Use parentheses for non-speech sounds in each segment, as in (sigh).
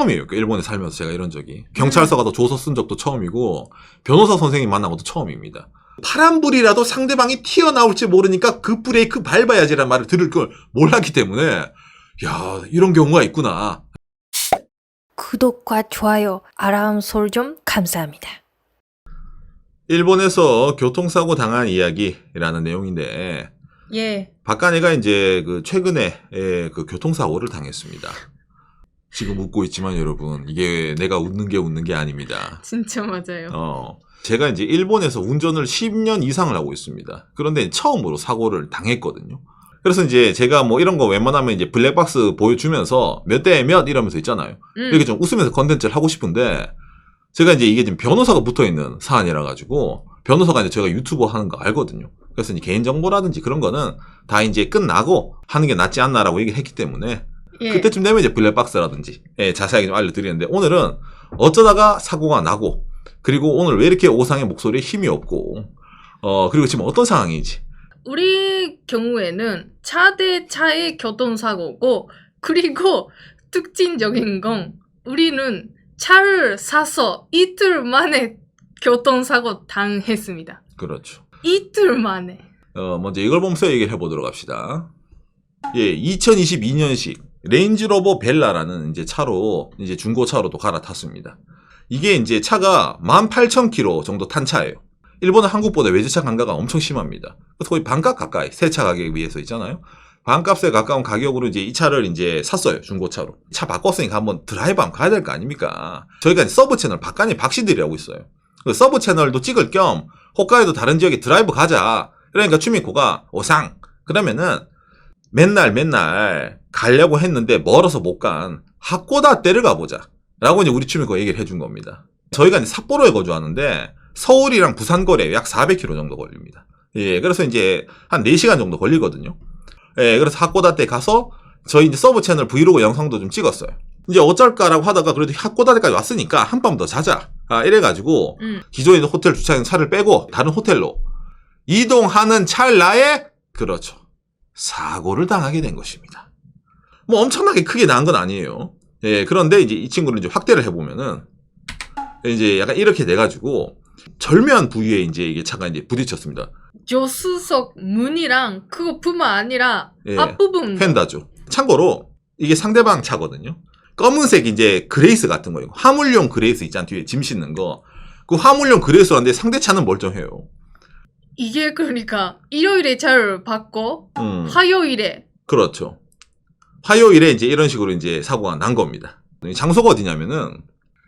처음이에요. 그 일본에 살면서 제가 이런 적이. 경찰서 가서 조서 쓴 적도 처음이고, 변호사 선생님 만난 것도 처음입니다. 파란불이라도 상대방이 튀어나올지 모르니까 그 브레이크 밟아야지라는 말을 들을 걸 몰랐기 때문에, 야, 이런 경우가 있구나. 구독과 좋아요, 알람 설정 감사합니다. 일본에서 교통사고 당한 이야기라는 내용인데, 예. 박간애가 이제 그 최근에 예, 그 교통사고를 당했습니다. 지금 웃고 있지만 여러분, 이게 내가 웃는 게 웃는 게 아닙니다. 진짜 맞아요. 어, 제가 이제 일본에서 운전을 10년 이상을 하고 있습니다. 그런데 처음으로 사고를 당했거든요. 그래서 이제 제가 뭐 이런 거 웬만하면 이제 블랙박스 보여주면서 몇 대 몇 이러면서 있잖아요. 음. 이렇게 좀 웃으면서 컨텐츠를 하고 싶은데 제가 이제 이게 지금 변호사가 붙어 있는 사안이라 가지고 변호사가 이제 제가 유튜버 하는 거 알거든요. 그래서 이제 개인 정보라든지 그런 거는 다 이제 끝나고 하는 게 낫지 않나라고 얘기를 했기 때문에 예. 그때쯤 되면 이제 블랙박스라든지 예, 자세하게 좀 알려드리는데 오늘은 어쩌다가 사고가 나고 그리고 오늘 왜 이렇게 오상의 목소리에 힘이 없고 어 그리고 지금 어떤 상황인지 우리 경우에는 차 대 차의 교통사고고 그리고 특징적인 건 우리는 차를 사서 이틀 만에 교통사고 당했습니다. 그렇죠. 이틀 만에. 어 먼저 이걸 보면서 얘기를 해보도록 합시다. 예, 2022년식 레인지로버 벨라라는 이제 차로 이제 중고차로도 갈아탔습니다. 이게 이제 차가 18,000km 정도 탄 차예요. 일본은 한국보다 외제차 간가가 엄청 심합니다. 거의 반값 가까이 새 차 가격에 비해서 있잖아요. 반값에 가까운 가격으로 이제 이 차를 이제 샀어요. 중고차로. 차 바꿨으니까 한번 드라이브 한번 가야 될 거 아닙니까? 저희가 서브 채널 박간이 박씨들이라고 있어요. 그 서브 채널도 찍을 겸 홋카이도 다른 지역에 드라이브 가자. 그러니까 추미코가 오상. 그러면은 맨날 맨날 가려고 했는데 멀어서 못 간 하코다떼를 가보자. 라고 이제 우리 추미코 얘기를 해준 겁니다. 저희가 이제 삿포로에 거주하는데 서울이랑 부산 거리에 약 400km 정도 걸립니다. 예, 그래서 이제 한 4시간 정도 걸리거든요. 예, 그래서 하코다떼 가서 저희 이제 서브 채널 브이로그 영상도 좀 찍었어요. 이제 어쩔까라고 하다가 그래도 하코다테까지 왔으니까 한밤 더 자자. 아, 이래가지고 음. 기존에 있는 호텔 주차장 차를 빼고 다른 호텔로 이동하는 찰나에 그렇죠. 사고를 당하게 된 것입니다. 뭐 엄청나게 크게 난건 아니에요. 예, 그런데 이제 이 친구를 이제 확대를 해보면은 이제 약간 이렇게 돼가지고 절묘한 부위에 이제 이게 차가 이제 부딪혔습니다. 조수석 문이랑 그거뿐만 아니라 예. 앞부분 펜다죠. 참고로 이게 상대방 차거든요. 검은색 이제 그레이스 같은 거예요. 화물용 그레이스 있잖아 뒤에 짐 싣는 거. 그 화물용 그레이스라는데 상대 차는 멀쩡해요. 이게 그러니까 일요일에 차를 받고 음. 화요일에 그렇죠. 화요일에 이제 이런 식으로 이제 사고가 난 겁니다. 장소가 어디냐면은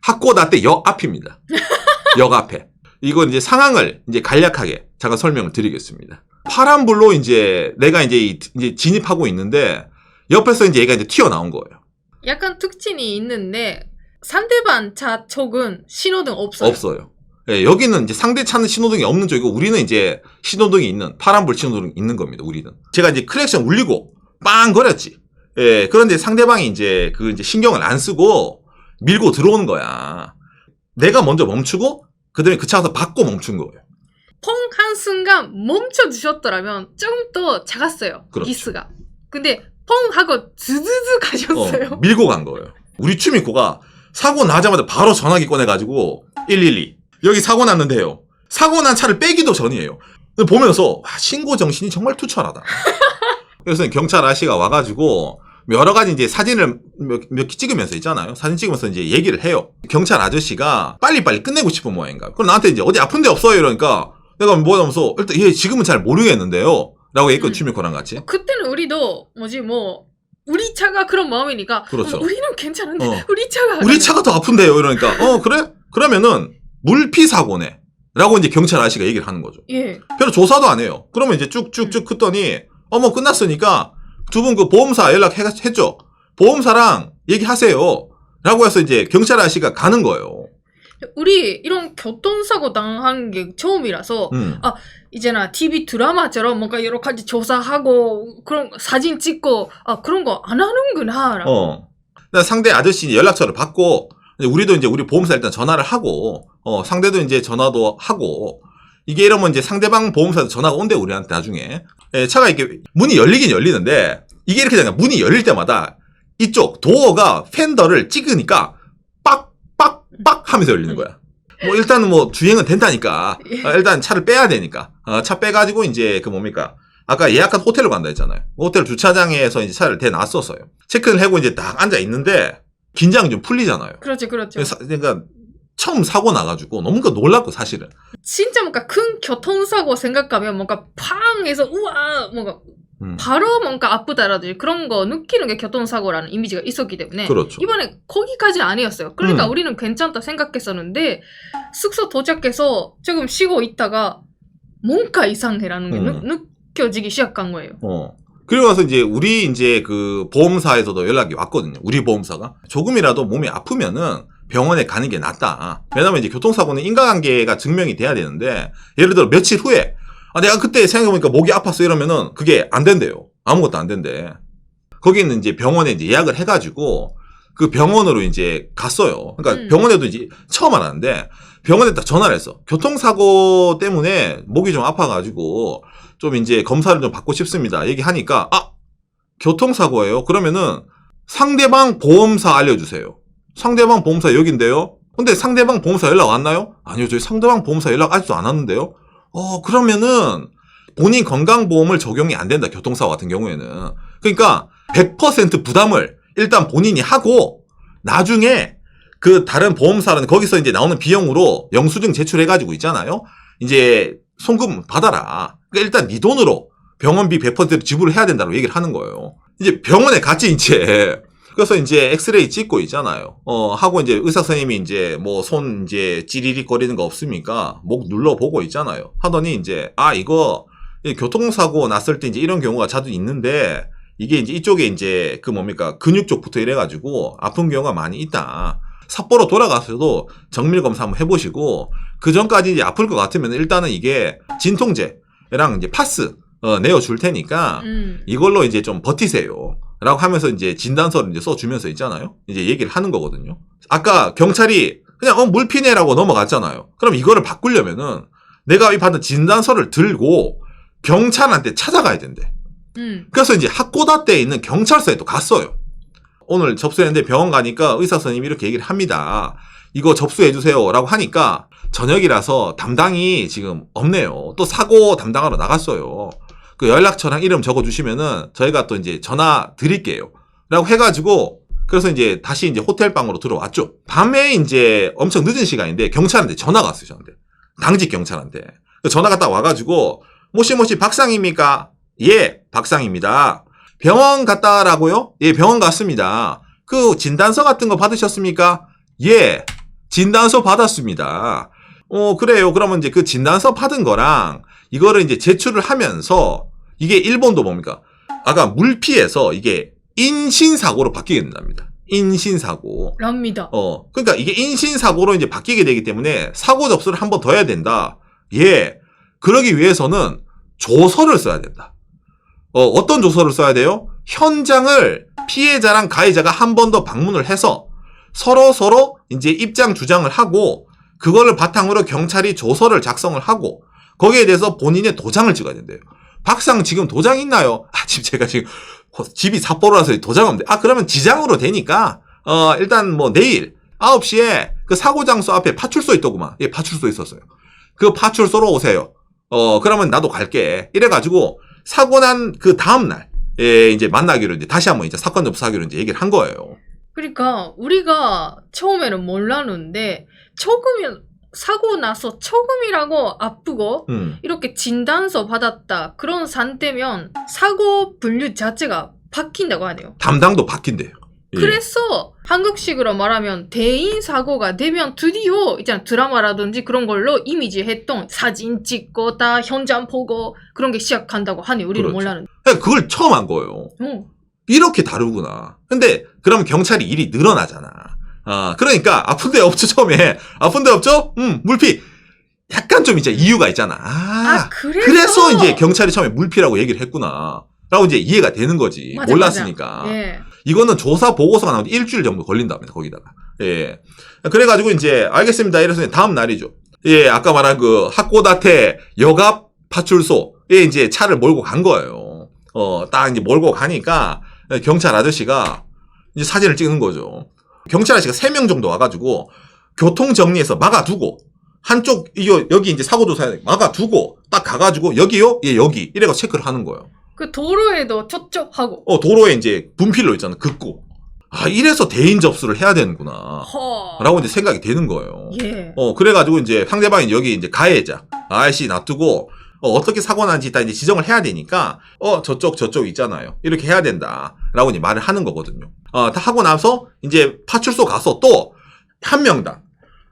학고다떼 역 앞입니다. (laughs) 역 앞에. 이건 이제 상황을 이제 간략하게 잠깐 설명을 드리겠습니다. 파란불로 이제 내가 이제 이- 이제 진입하고 있는데 옆에서 이제 얘가 이제 튀어나온 거예요. 약간 특징이 있는데 상대방 차 쪽은 신호등 없어요. 없어요. 예, 여기는 이제 상대 차는 신호등이 없는 쪽이고 우리는 이제 신호등이 있는 파란불 신호등이 있는 겁니다. 우리는 제가 이제 크랙션 울리고 빵 거렸지. 예, 그런데 상대방이 이제 그 이제 신경을 안 쓰고 밀고 들어오는 거야. 내가 먼저 멈추고 그다음에 그 차에서 받고 멈춘 거예요. 펑 한 순간 멈춰 주셨더라면 좀 더 작았어요. 그렇죠. 기스가. 근데 펑 하고 드드드 가셨어요. 어, 밀고 간 거예요. 우리 추미코가 사고 나자마자 바로 전화기 꺼내가지고 112 여기 사고 났는데요. 사고 난 차를 빼기도 전이에요. 보면서 와, 신고 정신이 정말 투철하다. 그래서 경찰 아저씨가 와가지고 여러 가지 이제 사진을 몇, 몇개 찍으면서 있잖아요. 사진 찍으면서 이제 얘기를 해요. 경찰 아저씨가 빨리빨리 끝내고 싶은 모양인가. 그럼 나한테 이제 어디 아픈 데 없어요? 이러니까 내가 뭐냐면서 일단 얘 지금은 잘 모르겠는데요. 라고 얘기했거든, 음. 추미코랑 같이. 그때는 우리도 뭐지 뭐 우리 차가 그런 마음이니까 그렇죠. 어, 우리는 괜찮은데 어. 우리 차가 우리 차가 더 아픈데요. 이러니까 어 그래? 그러면은 물피 사고네. 라고 이제 경찰 아저씨가 얘기를 하는 거죠. 예. 별로 조사도 안 해요. 그러면 이제 쭉쭉쭉 크더니 어머 끝났으니까 두 분 그 보험사 연락했죠. 보험사랑 얘기하세요. 라고 해서 이제 경찰 아저씨가 가는 거예요. 우리 이런 교통사고 당한 게 처음이라서 음. 이제나 TV 드라마처럼 뭔가 여러 가지 조사하고 그런 거 사진 찍고 아 그런 거 안 하는구나. 어. 상대 아저씨 연락처를 받고 우리도 이제 우리 보험사 일단 전화를 하고 어 상대도 이제 전화도 하고 이게 이러면 이제 상대방 보험사에서 전화가 온대 우리한테 나중에 예, 차가 이렇게 문이 열리긴 열리는데 이게 이렇게 되니까 문이 열릴 때마다 이쪽 도어가 팬더를 찍으니까 하면서 열리는 거야. 뭐 일단은 뭐 주행은 된다니까. 예. 아, 일단 차를 빼야 되니까. 아, 차 빼가지고 이제 그 뭡니까? 아까 예약한 호텔로 간다 했잖아요. 호텔 주차장에서 이제 차를 대놨었어요. 체크를 하고 이제 딱 앉아 있는데 긴장이 좀 풀리잖아요. 그렇지, 그렇죠. 사- 그러니까 처음 사고 나가지고 너무 그 놀랐고 사실은. 진짜 뭔가 큰 교통사고 생각하면 뭔가 팡 해서 우와 뭔가 음. 바로 뭔가 아프다라든지 그런 거 느끼는 게 교통사고라는 이미지가 있었기 때문에 그렇죠. 이번에 거기까지는 아니었어요. 그러니까 음. 우리는 괜찮다 생각했었는데 숙소 도착해서 조금 쉬고 있다가 뭔가 이상해라는 게 음. 느, 느껴지기 시작한 거예요. 어. 그리고 나서 이제 우리 이제 그 보험사에서도 연락이 왔거든요. 우리 보험사가 조금이라도 몸이 아프면은 병원에 가는 게 낫다. 왜냐면 이제 교통사고는 인과관계가 증명이 돼야 되는데 예를 들어 며칠 후에 아 내가 그때 생각해보니까 목이 아팠어 이러면은 그게 안 된대요. 아무것도 안 된대. 거기는 이제 병원에 이제 예약을 해가지고 그 병원으로 이제 갔어요. 그러니까 음. 병원에도 이제 처음 알았는데 병원에 딱 전화를 했어. 교통사고 때문에 목이 좀 아파가지고 좀 이제 검사를 좀 받고 싶습니다. 얘기하니까 아 교통사고예요. 그러면은 상대방 보험사 알려주세요. 상대방 보험사 여긴데요. 근데 상대방 보험사 연락 왔나요? 아니요, 저희 상대방 보험사 연락 아직도 안 왔는데요. 어 그러면은 본인 건강보험을 적용이 안 된다. 교통사고 같은 경우에는 그러니까 100% 부담을 일단 본인이 하고 나중에 그 다른 보험사는 거기서 이제 나오는 비용으로 영수증 제출해가지고 있잖아요. 이제 송금 받아라. 그러니까 일단 네 돈으로 병원비 100% 지불을 해야 된다고 얘기를 하는 거예요. 이제 병원에 같이 이제 그래서 이제 엑스레이 찍고 있잖아요. 어 하고 이제 의사 선생님이 이제 뭐 손 이제 찌리리 거리는 거 없습니까? 목 눌러 보고 있잖아요. 하더니 이제 아 이거 이 교통사고 났을 때 이제 이런 경우가 자주 있는데 이게 이제 이쪽에 이제 그 뭡니까 근육 쪽부터 이래가지고 아픈 경우가 많이 있다. 삿포로 돌아가서도 정밀 검사 한번 해보시고 그 전까지 이제 아플 것 같으면 일단은 이게 진통제랑 이제 파스 어, 내어 줄 테니까 음. 이걸로 이제 좀 버티세요. 라고 하면서 이제 진단서를 이제 써주면서 있잖아요. 이제 얘기를 하는 거거든요. 아까 경찰이 그냥 어 물피네라고 넘어갔잖아요. 그럼 이거를 바꾸려면은 내가 이 받은 진단서를 들고 경찰한테 찾아가야 된대. 음. 그래서 이제 학고다대에 있는 경찰서에 또 갔어요. 오늘 접수했는데 병원 가니까 의사 선생님이 이렇게 얘기를 합니다. 이거 접수해 주세요. 라고 하니까 저녁이라서 담당이 지금 없네요. 또 사고 담당하러 나갔어요. 그 연락처랑 이름 적어주시면은 저희가 또 이제 전화 드릴게요. 라고 해가지고 그래서 이제 다시 이제 호텔 방으로 들어왔죠. 밤에 이제 엄청 늦은 시간인데 경찰한테 전화가 왔어요. 저한테. 당직 경찰한테. 그 전화가 딱 와가지고 모시모시 박상입니까? 예, 박상입니다. 병원 갔다라고요? 예, 병원 갔습니다. 그 진단서 같은 거 받으셨습니까? 예, 진단서 받았습니다. 어, 그래요. 그러면 이제 그 진단서 받은 거랑 이거를 이제 제출을 하면서 이게 일본도 뭡니까? 아까 물피에서 이게 인신사고로 바뀌게 된답니다. 인신사고. 랍니다. 어, 그러니까 이게 인신사고로 이제 바뀌게 되기 때문에 사고 접수를 한 번 더 해야 된다. 예. 그러기 위해서는 조서를 써야 된다. 어, 어떤 조서를 써야 돼요? 현장을 피해자랑 가해자가 한 번 더 방문을 해서 서로 서로 이제 입장 주장을 하고 그거를 바탕으로 경찰이 조서를 작성을 하고 거기에 대해서 본인의 도장을 찍어야 된대요. 박상 지금 도장 있나요? 아, 지금 제가 지금 집이 삿포로라서 도장 없는데. 아, 그러면 지장으로 되니까 어, 일단 뭐 내일 9시에 그 사고 장소 앞에 파출소 있더구만. 예, 파출소 있었어요. 그 파출소로 오세요. 어, 그러면 나도 갈게. 이래가지고 사고 난 그 다음날, 예, 이제 만나기로 이제 다시 한번 이제 사건 접수하기로 이제 얘기를 한 거예요. 그러니까 우리가 처음에는 몰랐는데 조금이 사고 나서 조금이라고 아프고 음. 이렇게 진단서 받았다 그런 상태면 사고 분류 자체가 바뀐다고 하네요. 담당도 바뀐대요. 예. 그래서 한국식으로 말하면 대인 사고가 되면 드디어 있잖아 드라마라든지 그런 걸로 이미지 했던 사진 찍고 다 현장 보고 그런 게 시작한다고 하네 우리는 그렇죠. 몰랐는데. 그냥 그걸 처음 한 거예요. 어. 이렇게 다르구나. 근데 그럼 경찰이 일이 늘어나잖아. 아, 그러니까 아픈 데 없죠 처음에. 아픈 데 없죠? 음, 물피. 약간 좀 이제 이유가 있잖아. 아, 아 그래서 그래서 이제 경찰이 처음에 물피라고 얘기를 했구나. 라고 이제 이해가 되는 거지. 맞아, 몰랐으니까. 예. 이거는 조사 보고서가 나오는데 일주일 정도 걸린답니다, 거기다가. 예. 그래가지고 이제, 알겠습니다. 이래서 다음 날이죠. 예, 아까 말한 그 학고다테 여갑 파출소에 이제 차를 몰고 간 거예요. 어, 딱 이제 몰고 가니까 경찰 아저씨가 이제 사진을 찍는 거죠. 경찰 아저씨가 3명 정도 와가지고 교통 정리해서 막아두고 한쪽 이거 여기 이제 사고 조사 막아두고 딱 가가지고 여기요, 예 여기 이래가 체크를 하는 거예요. 그 도로에도 촉촉하고. 어 도로에 이제 분필로 있잖아 긋고 아 이래서 대인 접수를 해야 되는구나. 허. 라고 이제 생각이 되는 거예요. 예. 어, 그래가지고 이제 상대방이 여기 이제 가해자, 아저씨 놔두고, 어, 떻게 사고 난지 일단 이제 지정을 해야 되니까, 어, 저쪽, 저쪽 있잖아요. 이렇게 해야 된다. 라고 이제 말을 하는 거거든요. 어, 다 하고 나서 이제 파출소 가서 또 한 명당,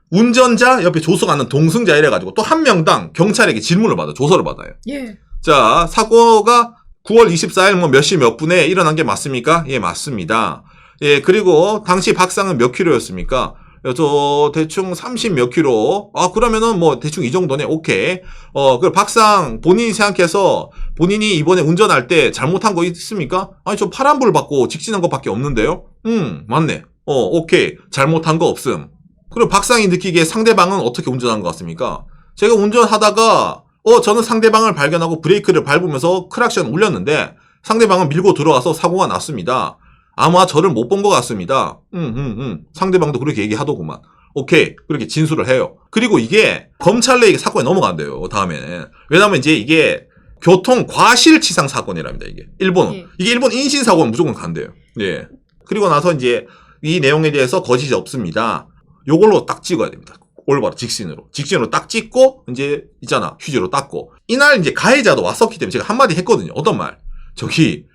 운전자 옆에 조수가는 동승자 이래가지고 또 한 명당 경찰에게 질문을 받아, 조서를 받아요. 예. 자, 사고가 9월 24일 뭐 몇 시 몇 분에 일어난 게 맞습니까? 예, 맞습니다. 예, 그리고 당시 박상은 몇 킬로였습니까? 어, 저 대충 30 몇 킬로. 아, 그러면은 뭐 대충 이 정도네. 오케이. 어, 그 박상 본인이 생각해서 본인이 이번에 운전할 때 잘못한 거 있습니까? 아니, 저 파란불 받고 직진한 것밖에 없는데요? 음, 맞네. 어, 오케이. 잘못한 거 없음. 그리고 박상이 느끼기에 상대방은 어떻게 운전한 것 같습니까? 제가 운전하다가 어 저는 상대방을 발견하고 브레이크를 밟으면서 크락션 울렸는데 상대방은 밀고 들어와서 사고가 났습니다. 아마 저를 못 본 것 같습니다. 음, 음, 음. 상대방도 그렇게 얘기하더구만. 오케이. 그렇게 진술을 해요. 그리고 이게 검찰 내에 사건이 넘어간대요. 다음에는. 왜냐면 이제 이게 교통 과실치상 사건이랍니다. 이게 일본은. 예. 이게 일본 인신 사고는 무조건 간대요. 예. 그리고 나서 이제 이 내용에 대해서 거짓이 없습니다. 요걸로 딱 찍어야 됩니다. 올바로 직진으로. 직진으로 딱 찍고 이제 있잖아. 휴지로 닦고. 이날 이제 가해자도 왔었기 때문에 제가 한마디 했거든요. 어떤 말? 저기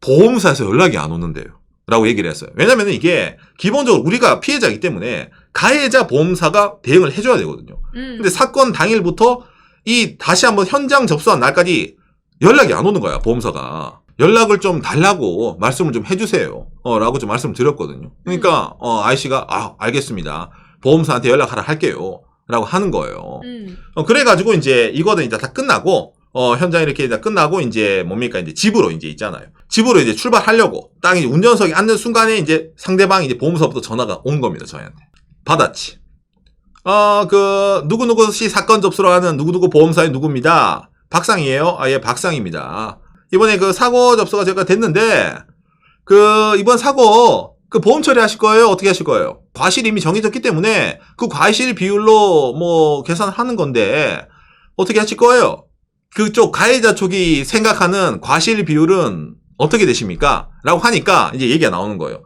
보험사에서 연락이 안 오는데요. 라고 얘기를 했어요. 왜냐면 이게 기본적으로 우리가 피해자이기 때문에 가해자 보험사가 대응을 해줘야 되거든요. 음. 근데 사건 당일부터 이 다시 한번 현장 접수한 날까지 연락이 안 오는 거야 보험사가 연락을 좀 달라고 말씀을 좀 해주세요 어, 라고 좀 말씀을 드렸거든요 그러니까 어, 아이씨가 아 알겠습니다 보험사한테 연락하라 할게요 라고 하는 거예요 음. 어, 그래가지고 이제 이거는 이제 다 끝나고 어, 현장 이렇게 다 끝나고 이제 뭡니까 이제 집으로 이제 있잖아요. 집으로 이제 출발하려고 딱 이제 운전석에 앉는 순간에 이제 상대방이 이제 보험사부터 전화가 온 겁니다 저희한테 받았지. 어, 그 누구누구 씨 사건 접수로 하는 누구누구 보험사의 누구입니다. 박상이에요. 아예 박상입니다. 이번에 그 사고 접수가 제가 됐는데 그 이번 사고 그 보험 처리하실 거예요? 어떻게 하실 거예요? 과실이 이미 정해졌기 때문에 그 과실 비율로 뭐 계산하는 건데 어떻게 하실 거예요? 그쪽 가해자 쪽이 생각하는 과실 비율은 어떻게 되십니까? 라고 하니까 이제 얘기가 나오는 거예요.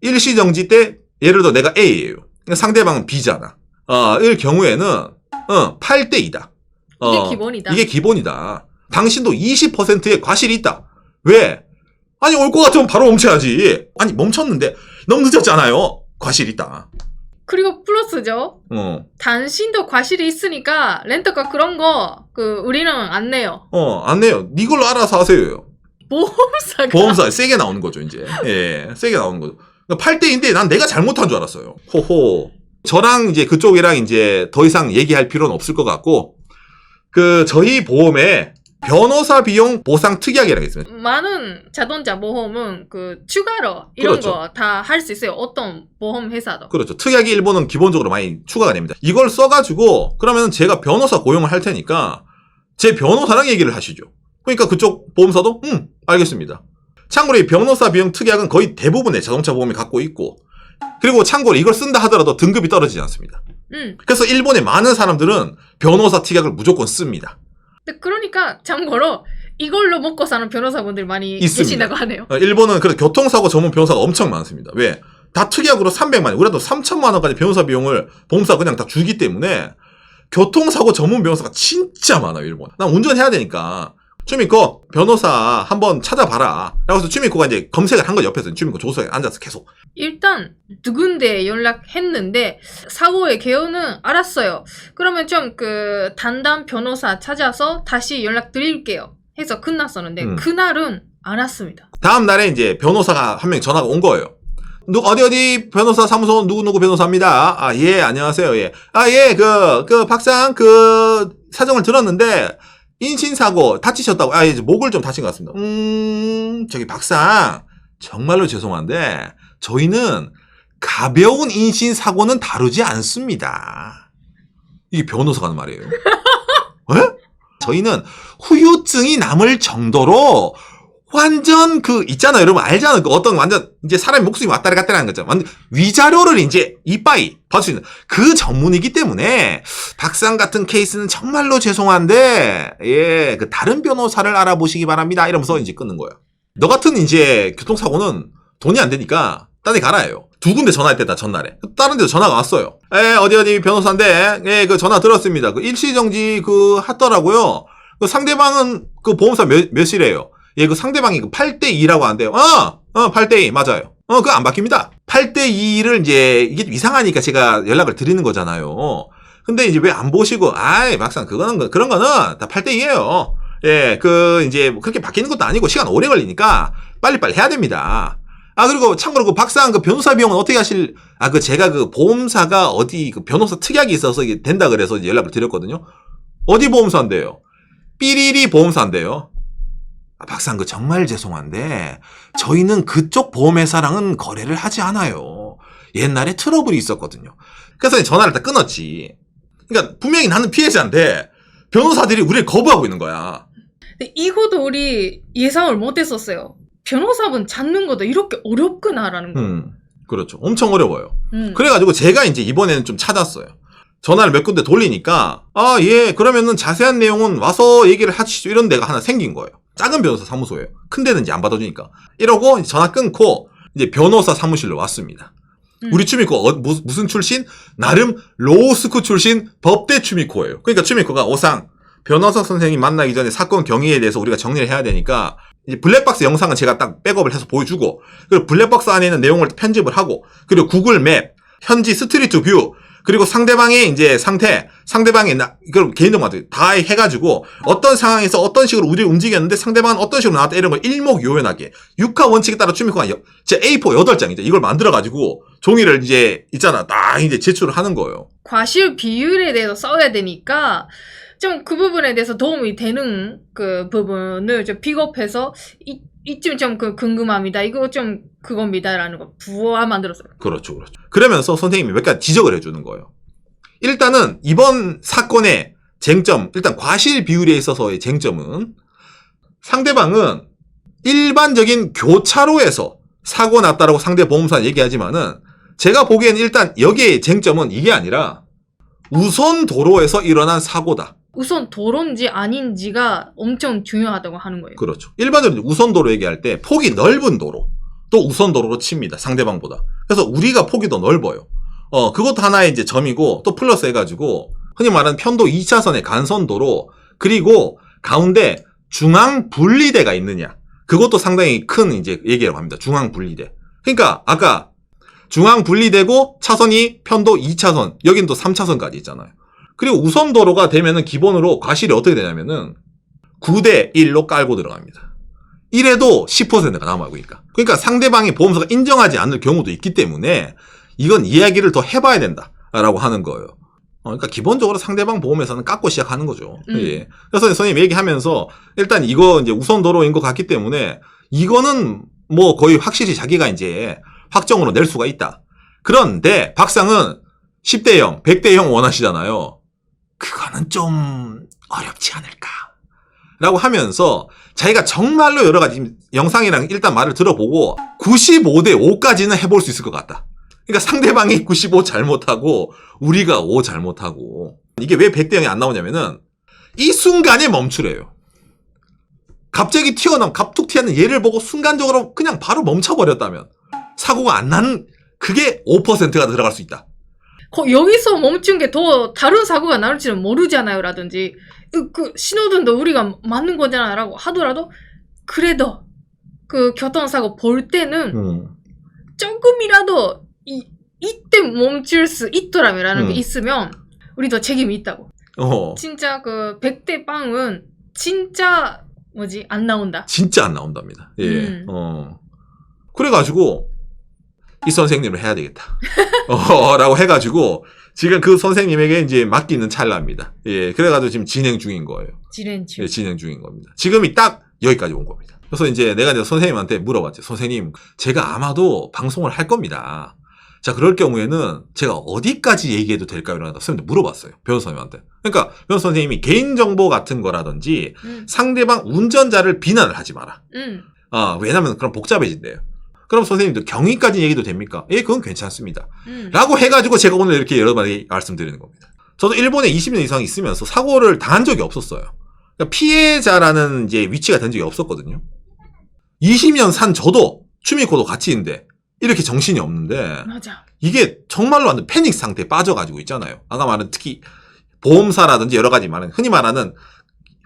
일시정지 때 예를 들어 내가 A예요. 그러니까 상대방은 B잖아. 어, 일 경우에는 어, 8대 2다. 이게 기본이다. 이게 기본이다. 당신도 20%의 과실이 있다. 왜? 아니 올 것 같으면 바로 멈춰야지. 아니 멈췄는데 너무 늦었잖아요. 과실 있다. 그리고 플러스죠. 어, 당신도 과실이 있으니까 렌터카 그런 거 그 우리는 안 내요. 어, 안 내요. 네 걸로 알아서 하세요. 보험사가 보험사 세게 나오는 거죠, 이제. 예, 세게 나오는 거죠. 그러니까 8대인데 난 내가 잘못한 줄 알았어요. 호호. 저랑 이제 그쪽이랑 이제 더 이상 얘기할 필요는 없을 것 같고, 그, 저희 보험에 변호사 비용 보상 특약이라고 있습니다. 많은 자동차 보험은 그 추가로 이런 그렇죠. 거 다 할 수 있어요. 어떤 보험 회사도. 그렇죠. 특약이 일본은 기본적으로 많이 추가가 됩니다. 이걸 써가지고, 그러면 제가 변호사 고용을 할 테니까, 제 변호사랑 얘기를 하시죠. 그러니까 그쪽 보험사도, 음, 알겠습니다. 참고로 이 변호사 비용 특약은 거의 대부분의 자동차 보험이 갖고 있고, 그리고 참고로 이걸 쓴다 하더라도 등급이 떨어지지 않습니다. 음. 그래서 일본의 많은 사람들은 변호사 특약을 무조건 씁니다. 근데 그러니까 참고로 이걸로 먹고 사는 변호사분들 많이 있습니다. 계신다고 하네요. 어, 일본은 그래서 교통사고 전문 변호사가 엄청 많습니다. 왜? 다 특약으로 300만 원, 우리도 3천만 원까지 변호사 비용을 보험사 그냥 다 주기 때문에 교통사고 전문 변호사가 진짜 많아요, 일본. 난 운전해야 되니까. 추미코 변호사 한번 찾아봐라. 라고 해서 추미코가 이제 검색을 한거 옆에서 추미코 조서에 앉아서 계속. 일단 누군데 연락했는데 사고의 개요는 알았어요. 그러면 좀그 담당 변호사 찾아서 다시 연락 드릴게요. 해서 끝났었는데 음. 그날은 안 왔습니다. 다음 날에 이제 변호사가 한 명 전화가 온 거예요. 누, 어디, 어디 변호사 사무소 누구 누구 변호사입니다. 아, 예, 안녕하세요, 예. 아, 예, 그, 그, 박상, 그, 사정을 들었는데, 인신사고 다치셨다고, 아, 이제 목을 좀 다친 것 같습니다. 음, 저기, 박상, 정말로 죄송한데, 저희는 가벼운 인신사고는 다루지 않습니다. 이게 변호사가 하는 말이에요. 에? (laughs) 저희는 후유증이 남을 정도로 완전 그 있잖아요. 여러분 알잖아요. 그 어떤 완전 이제 사람의 목숨이 왔다리 갔다리 하는 거죠. 완전 위자료를 이제 이빠이 받을 수 있는 그 전문이기 때문에 박상 같은 케이스는 정말로 죄송한데 예 그 다른 변호사를 알아보시기 바랍니다. 이러면서 이제 끊는 거예요. 너 같은 이제 교통사고는 돈이 안 되니까 딴 데 가라예요. 두 군데 전화했대 다 전날에. 다른 데도 전화가 왔어요. 에 어디 어디 변호사인데 예 그 전화 들었습니다. 그 일시정지 그 하더라고요. 그 상대방은 그 보험사 몇, 몇이래요 예, 그 상대방이 그 8대 2라고 하는데요. 어, 어, 8대 2, 맞아요. 어, 그거 안 바뀝니다. 8대 2를 이제, 이게 이상하니까 제가 연락을 드리는 거잖아요. 근데 이제 왜 안 보시고, 아이, 막상 그거는, 그- 그런 거는 다 8대 2예요. 예, 그, 이제, 뭐 그렇게 바뀌는 것도 아니고 시간 오래 걸리니까 빨리빨리 해야 됩니다. 아, 그리고 참고로 그 박사한 그 변호사 비용은 어떻게 하실, 아, 그 제가 그 보험사가 어디 그 변호사 특약이 있어서 이게 된다 그래서 연락을 드렸거든요. 어디 보험사인데요? 삐리리 보험사인데요. 아, 박상 그 정말 죄송한데 저희는 그쪽 보험회사랑은 거래를 하지 않아요. 옛날에 트러블이 있었거든요. 그래서 전화를 다 끊었지. 그러니까 분명히 나는 피해자인데 변호사들이 우리를 거부하고 있는 거야. 이것도 우리 예상을 못했었어요. 변호사분 찾는 것도 이렇게 어렵구나라는 거. 음, 그렇죠. 엄청 어려워요. 음. 그래가지고 제가 이제 이번에는 좀 찾았어요. 전화를 몇 군데 돌리니까 아, 예, 그러면은 자세한 내용은 와서 얘기를 하시죠. 이런 데가 하나 생긴 거예요. 작은 변호사 사무소예요. 큰 데는 이제 안 받아주니까. 이러고 전화 끊고 이제 변호사 사무실로 왔습니다. 음. 우리 추미코 어, 무, 무슨 출신? 나름 로스쿨 출신 법대 추미코예요. 그러니까 추미코가 오상 변호사 선생님 만나기 전에 사건 경위에 대해서 우리가 정리를 해야 되니까 이제 블랙박스 영상은 제가 딱 백업을 해서 보여주고 그리고 블랙박스 안에 있는 내용을 편집을 하고 그리고 구글 맵 현지 스트리트 뷰 그리고 상대방의 이제 상태, 상대방의 나, 그럼 개인정보들 다 해가지고 어떤 상황에서 어떤 식으로 우리를 움직였는데 상대방은 어떤 식으로 나왔다 이런 걸 일목요연하게 육하 원칙에 따라 추미코가 여- 제 A4 8장이죠. 이걸 만들어가지고 종이를 이제 있잖아. 딱 이제 제출을 하는 거예요. 과실 비율에 대해서 써야 되니까 좀 그 부분에 대해서 도움이 되는 그 부분을 좀 픽업해서 이, 이쯤 좀 그 궁금합니다. 이거 좀 그겁니다라는 거 부화 만들었어요. 그렇죠, 그렇죠. 그러면서 선생님이 몇 가지 지적을 해주는 거예요. 일단은 이번 사건의 쟁점, 일단 과실 비율에 있어서의 쟁점은 상대방은 일반적인 교차로에서 사고 났다라고 상대 보험사 얘기하지만은 제가 보기엔 일단 여기에 쟁점은 이게 아니라 우선 도로에서 일어난 사고다. 우선 도로인지 아닌지가 엄청 중요하다고 하는 거예요. 그렇죠. 일반적으로 우선 도로 얘기할 때 폭이 넓은 도로 또 우선 도로로 칩니다. 상대방보다. 그래서 우리가 폭이 더 넓어요. 어, 그것도 하나의 이제 점이고 또 플러스 해가지고 흔히 말하는 편도 2차선의 간선도로 그리고 가운데 중앙 분리대가 있느냐. 그것도 상당히 큰 이제 얘기라고 합니다. 중앙 분리대. 그러니까 아까 중앙 분리되고 차선이 편도 2차선, 여긴 또 3차선까지 있잖아요. 그리고 우선 도로가 되면은 기본으로 과실이 어떻게 되냐면은 9대 1로 깔고 들어갑니다. 이래도 10%가 남아요, 그러니까. 그러니까 상대방이 보험사가 인정하지 않을 경우도 있기 때문에 이건 이야기를 더 해봐야 된다라고 하는 거예요. 어, 그러니까 기본적으로 상대방 보험회사는 깎고 시작하는 거죠. 음. 예. 그래서 선생님 얘기하면서 일단 이거 이제 우선 도로인 것 같기 때문에 이거는 뭐 거의 확실히 자기가 이제 확정으로 낼 수가 있다. 그런데 박상은 10대 0, 100대 0 원하시잖아요. 그거는 좀 어렵지 않을까. 라고 하면서 자기가 정말로 여러 가지 영상이랑 일단 말을 들어보고 95대 5까지는 해볼 수 있을 것 같다. 그러니까 상대방이 95 잘못하고 우리가 5 잘못하고 이게 왜 100대 0이 안 나오냐면은 이 순간에 멈추래요. 갑자기 튀어나온 갑툭 튀어나온 얘를 보고 순간적으로 그냥 바로 멈춰버렸다면 사고가 안 나는 그게 5%가 들어갈 수 있다. 거- 여기서 멈춘 게 더 다른 사고가 나올지는 모르잖아요. 라든지 그, 그 신호등도 우리가 맞는 거잖아. 라고 하더라도 그래도 그 교통사고 볼 때는 음. 조금이라도 이, 이때 멈출 수 있더라면라는 음. 게 있으면 우리도 책임이 있다고. 어. 진짜 그 백대 빵은 진짜 뭐지 안 나온다. 진짜 안 나온답니다. 예. 음. 어. 그래가지고, 이 선생님을 해야 되겠다. (laughs) 어, 라고 해가지고, 지금 그 선생님에게 이제 맡기는 찰나입니다. 예. 그래가지고 지금 진행 중인 거예요. 지렌치. 예, 진행 중인 겁니다. 지금이 딱 여기까지 온 겁니다. 그래서 이제 내가 이제 선생님한테 물어봤죠. 선생님, 제가 아마도 방송을 할 겁니다. 자, 그럴 경우에는 제가 어디까지 얘기해도 될까요? 라고 선생님한테 물어봤어요. 변호사님한테. 그러니까 변호사 선생님이 개인정보 같은 거라든지 응, 상대방 운전자를 비난을 하지 마라. 응. 아, 왜냐면 그럼 복잡해진대요. 그럼 선생님들 경위까지 얘기도 됩니까? 예, 그건 괜찮습니다. 음. 라고 해가지고 제가 오늘 이렇게 여러 마디 말씀드리는 겁니다. 저도 일본에 20년 이상 있으면서 사고를 당한 적이 없었어요. 그러니까 피해자라는 이제 위치가 된 적이 없었거든요. 20년 산 저도 추미코도 같이 있는데 이렇게 정신이 없는데 맞아. 이게 정말로 완전 패닉 상태에 빠져가지고 있잖아요. 아까 말한 특히 보험사라든지 여러 가지 말하는 흔히 말하는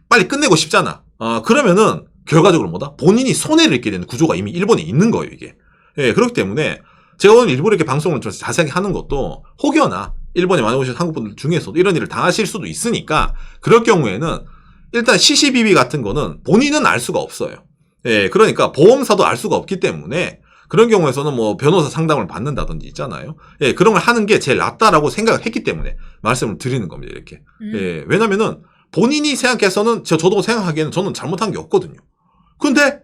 빨리 끝내고 싶잖아. 어, 그러면은 결과적으로 뭐다? 본인이 손해를 입게 되는 구조가 이미 일본에 있는 거예요, 이게. 예, 그렇기 때문에 제가 오늘 일부러 이렇게 방송을 좀 자세하게 하는 것도 혹여나 일본에 많이 오신 한국 분들 중에서도 이런 일을 당하실 수도 있으니까 그럴 경우에는 일단 CCBB 같은 거는 본인은 알 수가 없어요. 예, 그러니까 보험사도 알 수가 없기 때문에 그런 경우에서는 뭐 변호사 상담을 받는다든지 있잖아요. 예, 그런 걸 하는 게 제일 낫다라고 생각을 했기 때문에 말씀을 드리는 겁니다, 이렇게. 음. 예, 왜냐면은 본인이 생각해서는 저, 저도 생각하기에는 저는 잘못한 게 없거든요. 근데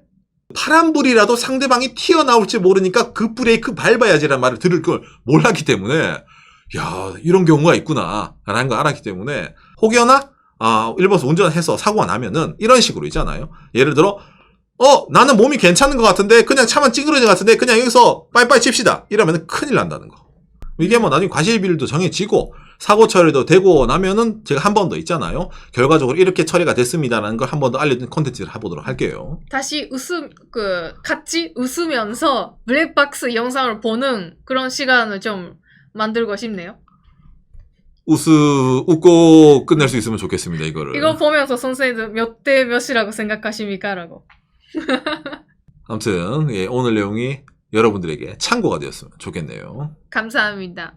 파란불이라도 상대방이 튀어나올지 모르니까 그 브레이크 밟아야지라는 말을 들을 걸 몰랐기 때문에 야 이런 경우가 있구나 라는 걸 알았기 때문에 혹여나 아 일본에서 운전해서 사고가 나면은 이런 식으로 있잖아요. 예를 들어 어 나는 몸이 괜찮은 것 같은데 그냥 차만 찌그러진 것 같은데 그냥 여기서 빠이빠이 칩시다 이러면 큰일 난다는 거. 이게 뭐 나중에 과실비율도 정해지고 사고 처리도 되고 나면은 제가 한 번 더 있잖아요. 결과적으로 이렇게 처리가 됐습니다라는 걸 한 번 더 알려드리는 콘텐츠를 해보도록 할게요. 다시 웃음 그 같이 웃으면서 블랙박스 영상을 보는 그런 시간을 좀 만들고 싶네요. 웃으 웃고 끝낼 수 있으면 좋겠습니다. 이거를. 이거 보면서 선생님들 몇 대 몇이라고 생각하십니까라고. (laughs) 아무튼 예, 오늘 내용이 여러분들에게 참고가 되었으면 좋겠네요. 감사합니다.